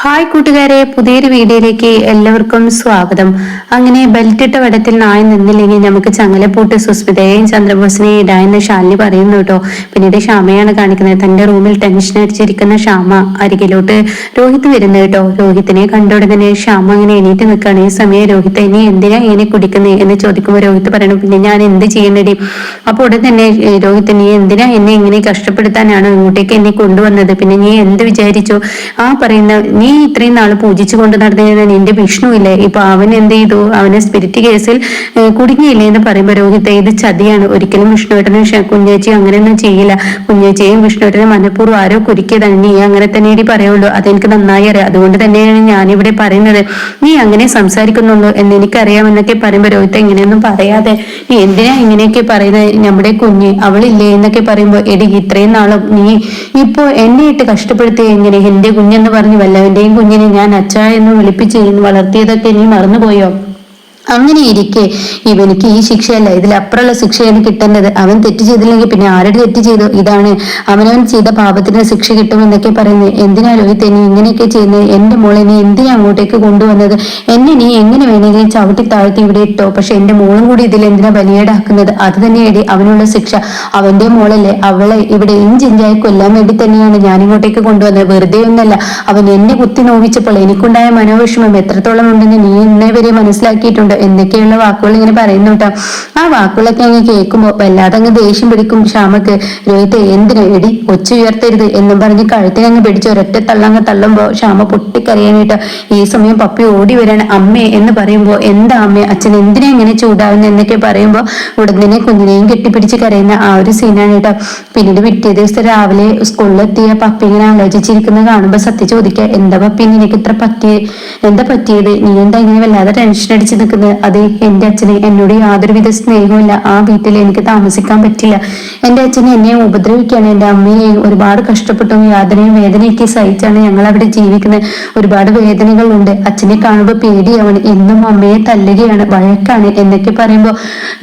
Hi കൂട്ടുകാരെ പുതിയൊരു വീഡിയോയിലേക്ക് എല്ലാവർക്കും സ്വാഗതം. അങ്ങനെ ബെൽറ്റിട്ട വടത്തിൽ നായ നിന്നില്ലെങ്കിൽ നമുക്ക് ചങ്ങലപ്പൂട്ട് സുസ്മിതയെയും ചന്ദ്രബോസിനെയും ഇടായെന്ന് ശാലിനി പറയുന്നു കേട്ടോ. പിന്നീട് ഷാമയാണ് കാണിക്കുന്നത്. തന്റെ റൂമിൽ ടെൻഷൻ അടിച്ചിരിക്കുന്ന ഷാമ അരികിലോട്ട് രോഹിത് വരുന്നു കേട്ടോ. രോഹിത്തിനെ തന്നെ ഷാമ അങ്ങനെ എണീറ്റ് നിൽക്കുകയാണ്. ഈ സമയം രോഹിത് ഇനി എന്തിനാ ഇങ്ങനെ കുടിക്കുന്നത് എന്ന് ചോദിക്കുമ്പോൾ രോഹിത് പറയണം പിന്നെ ഞാൻ എന്ത് ചെയ്യേണ്ടടി? അപ്പോൾ ഉടൻ തന്നെ രോഹിത് നീ എന്തിനാ എന്നെ ഇങ്ങനെ കഷ്ടപ്പെടുത്താനാണ്? ഇങ്ങോട്ടേക്ക് എന്നെ കൊണ്ടുവന്നത്? പിന്നെ നീ എന്ത് വിചാരിച്ചു? ആ പറയുന്ന നീ ഇത്രയും നാൾ പൂജിച്ചു കൊണ്ട് നടന്നിരുന്ന നിന്റെ വിഷ്ണു ഇല്ലേ ഇപ്പൊ അവൻ എന്ത് ചെയ്തു? അവനെ സ്പിരിറ്റ് കേസിൽ കുടുങ്ങിയില്ലേ എന്ന് പറയുമ്പോ രോഹിത് ഇത് ചതിയാണ്. ഒരിക്കലും വിഷ്ണുവേട്ടനും കുഞ്ഞേച്ചി അങ്ങനെയൊന്നും ചെയ്യില്ല. കുഞ്ഞേച്ചിയും വിഷ്ണുവേട്ടനും മനഃപൂർവം ആരോ കുരുക്കിയതാണ്. നീ അങ്ങനെ തന്നെ ഇടി പറയുള്ളൂ. അതെനിക്ക് നന്നായി അറിയാം. അതുകൊണ്ട് തന്നെയാണ് ഞാനിവിടെ പറയുന്നത്. നീ അങ്ങനെ സംസാരിക്കുന്നുള്ളൂ എന്ന് എനിക്കറിയാമെന്നൊക്കെ പറയുമ്പോ രോഹിത് ഇങ്ങനെയൊന്നും പറയാതെ നീ എന്തിനാ ഇങ്ങനെയൊക്കെ പറയുന്നത്? നമ്മുടെ കുഞ്ഞ് അവളില്ലേ? എന്നൊക്കെ പറയുമ്പോൾ എടി ഇത്രയും നാളും നീ ഇപ്പോ എന്നെ ഇട്ട് കഷ്ടപ്പെടുത്തി എങ്ങനെ? എന്റെ കുഞ്ഞെന്ന് പറഞ്ഞു വല്ലവൻ എന്റെയും കുഞ്ഞിനെ ഞാൻ അച്ഛ എന്ന് വിളിപ്പിച്ച് വളർത്തിയതൊക്കെ ഇനി മറന്നുപോയോ? അങ്ങനെ ഇരിക്കെ ഇവനിക്ക് ഈ ശിക്ഷയല്ല. ഇതിലപ്പുറമുള്ള ശിക്ഷയാണ് കിട്ടേണ്ടത്. അവൻ തെറ്റ് ചെയ്തില്ലെങ്കിൽ പിന്നെ ആരുടെ തെറ്റ് ചെയ്തു? ഇതാണ്. അവനവൻ ചെയ്ത പാപത്തിന് ശിക്ഷ കിട്ടുമെന്നൊക്കെ പറയുന്നത്. എന്തിനാ ഈ നീ ഇങ്ങനെയൊക്കെ ചെയ്യുന്നത്? എന്റെ മോളെ നീ എന്തിനാ അങ്ങോട്ടേക്ക് കൊണ്ടുവന്നത്? എന്നെ നീ എങ്ങനെ വേണമെങ്കിലും ചവിട്ടി താഴ്ത്തി ഇവിടെ ഇട്ടോ? പക്ഷെ എന്റെ മോളും കൂടി ഇതിൽ എന്തിനാ ബലിയേടാക്കുന്നത്? അത് തന്നെയാണ് അവനുള്ള ശിക്ഷ. അവന്റെ മോളല്ലേ? അവളെ ഇവിടെ ഇഞ്ചിഞ്ചായി കൊല്ലാൻ വേണ്ടി തന്നെയാണ് ഞാൻ ഇങ്ങോട്ടേക്ക് കൊണ്ടുവന്നത്. വെറുതെ ഒന്നല്ല. അവൻ എന്നെ കുത്തി നോവിച്ചപ്പോൾ എനിക്കുണ്ടായ മനോവിഷമം എത്രത്തോളം ഉണ്ടെന്ന് നീ ഇന്നേ വരെ മനസ്സിലാക്കിയിട്ടുണ്ട്. എന്തൊക്കെയുള്ള വാക്കുകൾ ഇങ്ങനെ പറയുന്നു കേട്ടോ? ആ വാക്കുകളൊക്കെ അങ്ങ് കേൾക്കുമ്പോൾ വല്ലാതെ അങ്ങ് ദേഷ്യം പിടിക്കും. ക്ഷാമക്ക് രോഹിത്തെ എന്തിന്? എടി ഒച്ച ഉയർത്തരുത് എന്നും പറഞ്ഞ് കഴുത്തിനെ അങ്ങ് പിടിച്ച് ഒരൊറ്റ തള്ളങ്ങ് തള്ളുമ്പോ ക്ഷാമ പൊട്ടിക്കറിയാനായിട്ട് ഈ സമയം പപ്പി ഓടി വരാൻ അമ്മേ എന്ന് പറയുമ്പോ എന്താ അമ്മേ? അച്ഛൻ എന്തിനെ ഇങ്ങനെ ചൂടാവുന്ന? എന്നൊക്കെ പറയുമ്പോ ഉടനെ കുഞ്ഞിനെയും കെട്ടിപ്പിടിച്ച് കരയുന്ന ആ ഒരു സീനാണ് കേട്ടോ. പിന്നീട് പിറ്റേ ദിവസം രാവിലെ സ്കൂളിലെത്തിയ പപ്പി ഇങ്ങനെ ആലോചിച്ചിരിക്കുന്നത് കാണുമ്പോ സത്യം ചോദിക്കുക എന്താ പപ്പി? നിനക്ക് ഇത്ര പറ്റിയ? എന്താ പറ്റിയത്? നീ എന്താ ഇങ്ങനെ വല്ലാതെ ടെൻഷൻ അടിച്ച് നിൽക്കുന്നത് അതെ എന്റെ അച്ഛന് എന്നോട് യാതൊരുവിധ സ്നേഹമില്ല ആ വീട്ടിൽ എനിക്ക് താമസിക്കാൻ പറ്റില്ല. എന്റെ അച്ഛനെ എന്നെ ഉപദ്രവിക്കാണ് എന്റെ അമ്മയെയും ഒരുപാട് കഷ്ടപ്പെട്ടും യാതനയും വേദനയൊക്കെ സഹിച്ചാണ് ഞങ്ങൾ അവിടെ ജീവിക്കുന്നത്. ഒരുപാട് വേദനകളുണ്ട്. അച്ഛനെ കാണുമ്പോൾ പേടിയാവണ്. എന്നും അമ്മയെ തല്ലുകയാണ്. വഴക്കാണ് എന്നൊക്കെ പറയുമ്പോൾ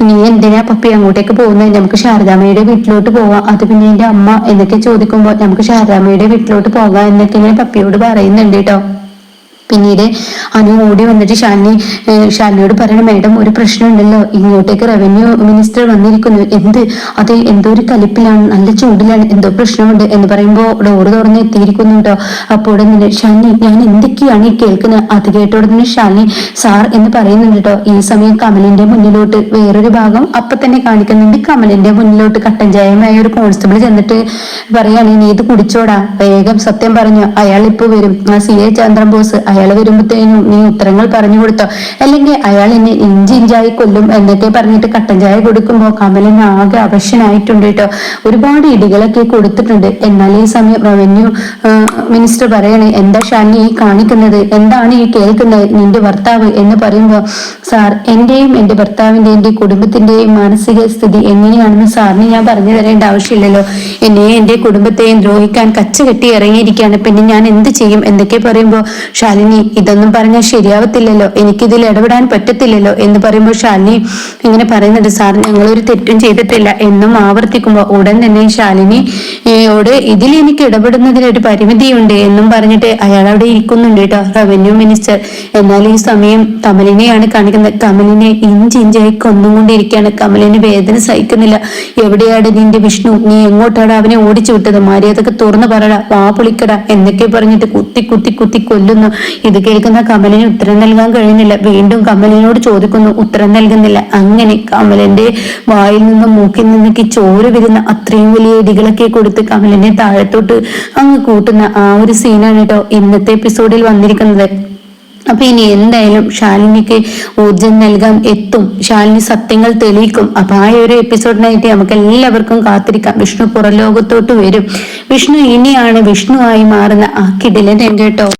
നീ എന്തിനാ പപ്പി അങ്ങോട്ടേക്ക് പോകുന്നത് നമുക്ക് ശാരദാമ്മയുടെ വീട്ടിലോട്ട് പോവാം. അത് പിന്നെ എന്റെ അമ്മ എന്നൊക്കെ ചോദിക്കുമ്പോൾ നമുക്ക് ശാരദാമ്മയുടെ വീട്ടിലോട്ട് പോകാം എന്നൊക്കെ ഞാൻ പപ്പിയോട് പറയുന്നുണ്ട് കേട്ടോ. പിന്നീട് അനു ഓടി വന്നിട്ട് ഷാനി ഷാനിയോട് പറയണം മാഡം ഒരു പ്രശ്നമുണ്ടല്ലോ. ഇങ്ങോട്ടേക്ക് റവന്യൂ മിനിസ്റ്റർ വന്നിരിക്കുന്നു. എന്ത്? അത് എന്തോ ഒരു കലിപ്പിലാണ് നല്ല ചൂടിലാണ്. എന്തോ പ്രശ്നമുണ്ട്. എന്ന് പറയുമ്പോൾ ഡോറ് തുറന്ന് എത്തിയിരിക്കുന്നു കേട്ടോ അപ്പോൾ ഉടനെ ഷാനി ഞാൻ എന്തൊക്കെയാണ് ഈ കേൾക്കുന്നത് അത് കേട്ട ഷാനി സാർ എന്ന് പറയുന്നുണ്ട് കേട്ടോ ഈ സമയം കമലിന്റെ മുന്നിലോട്ട് വേറൊരു ഭാഗം അപ്പൊ തന്നെ കാണിക്കുന്നുണ്ട്. കമലിന്റെ മുന്നിലോട്ട് കട്ടൻ ചായമായ ഒരു കോൺസ്റ്റബിൾ ചെന്നിട്ട് പറയാണ് നീ ഇത് കുടിച്ചോടാ. വേഗം സത്യം പറഞ്ഞു അയാൾ ഇപ്പൊ വരും. ആ സി. എ. ചന്ദ്രബോസ് അയാൾ വരുമ്പോഴത്തേനും നീ ഉത്തരങ്ങൾ പറഞ്ഞു കൊടുത്തോ? അല്ലെങ്കിൽ അയാൾ എന്നെ ഇഞ്ചി ഇഞ്ചായി കൊല്ലും എന്നൊക്കെ പറഞ്ഞിട്ട് കട്ടൻ ചായ കൊടുക്കുമ്പോൾ കമലൻ ആകെ അവശനായിട്ടുണ്ട് കേട്ടോ. ഒരുപാട് ഇടികളൊക്കെ കൊടുത്തിട്ടുണ്ട്. എന്നാൽ ഈ സമയം റവന്യൂ മിനിസ്റ്റർ പറയണേ എന്താ ഷാനി ഈ കാണിക്കുന്നത്? എന്താണ് ഈ കേൾക്കുന്നത്? നിന്റെ ഭർത്താവ്? എന്ന് പറയുമ്പോൾ സാർ എന്റെയും എന്റെ ഭർത്താവിന്റെ എന്റെ കുടുംബത്തിന്റെയും മാനസിക സ്ഥിതി എങ്ങനെയാണെന്ന് സാറിന് ഞാൻ പറഞ്ഞു തരേണ്ട ആവശ്യമില്ലല്ലോ. എന്നെയും എന്റെ കുടുംബത്തെയും ദ്രോഹിക്കാൻ കച്ച കെട്ടി ഇറങ്ങിയിരിക്കുകയാണ്. പിന്നെ ഞാൻ എന്ത് ചെയ്യും? എന്തൊക്കെ പറയുമ്പോൾ ശാലിനി ശാലിനി ഇതൊന്നും പറഞ്ഞാൽ ശരിയാവത്തില്ലല്ലോ. എനിക്കിതിൽ ഇടപെടാൻ പറ്റത്തില്ലല്ലോ എന്ന് പറയുമ്പോൾ ശാലിനി ഇങ്ങനെ പറയുന്നുണ്ട് സാർ ഞങ്ങൾ ഒരു തെറ്റും ചെയ്തിട്ടില്ല എന്നും ആവർത്തിക്കുമ്പോൾ ഉടൻ തന്നെ ഷാലിനിയോട് ഇതിൽ എനിക്ക് ഇടപെടുന്നതിനൊരു പരിമിതിയുണ്ട് എന്നും പറഞ്ഞിട്ട് അയാൾ അവിടെ ഇരിക്കുന്നുണ്ട് കേട്ടോ റവന്യൂ മിനിസ്റ്റർ. എന്നാൽ ഈ സമയം കമലിനെയാണ് കാണിക്കുന്നത്. കമലിനെ ഇഞ്ചിഞ്ചായി കൊന്നുകൊണ്ടിരിക്കുകയാണ്. കമലിന് വേദന സഹിക്കുന്നില്ല. എവിടെയാണ് നിന്റെ വിഷ്ണു? നീ എങ്ങോട്ടാണ് അവനെ ഓടിച്ചു വിട്ടത്? മര്യാദയ്ക്ക് തുറന്നു പറടാ വാ പൊളിക്കട എന്നൊക്കെ പറഞ്ഞിട്ട് കുത്തി കുത്തി കുത്തി കൊല്ലുന്നു. ഇത് കേൾക്കുന്ന കമലിന് ഉത്തരം നൽകാൻ കഴിയുന്നില്ല. വീണ്ടും കമലിനോട് ചോദിക്കുന്നു ഉത്തരം നൽകുന്നില്ല. അങ്ങനെ കമലിന്റെ വായിൽ നിന്നും മൂക്കിൽ നിന്നൊക്കെ ചോര വരുന്ന അത്രയും വലിയ ഇടികളൊക്കെ കൊടുത്ത് കമലിനെ താഴത്തോട്ട് അങ്ങ് കൂട്ടുന്ന ആ ഒരു സീനാണ് കേട്ടോ ഇന്നത്തെ എപ്പിസോഡിൽ വന്നിരിക്കുന്നത്. അപ്പൊ ഇനി എന്തായാലും ശാലിനിക്ക് ഊർജം നൽകാൻ എത്തും. ശാലിനി സത്യങ്ങൾ തെളിയിക്കും. അപ്പൊ ആ ഒരു എപ്പിസോഡിനായിട്ട് നമുക്ക് എല്ലാവർക്കും കാത്തിരിക്കാം. വിഷ്ണു പുറലോകത്തോട്ട് വരും. വിഷ്ണു ഇനിയാണ്. വിഷ്ണു ആയി മാറുന്ന ആ കിടിലൻ കേട്ടോ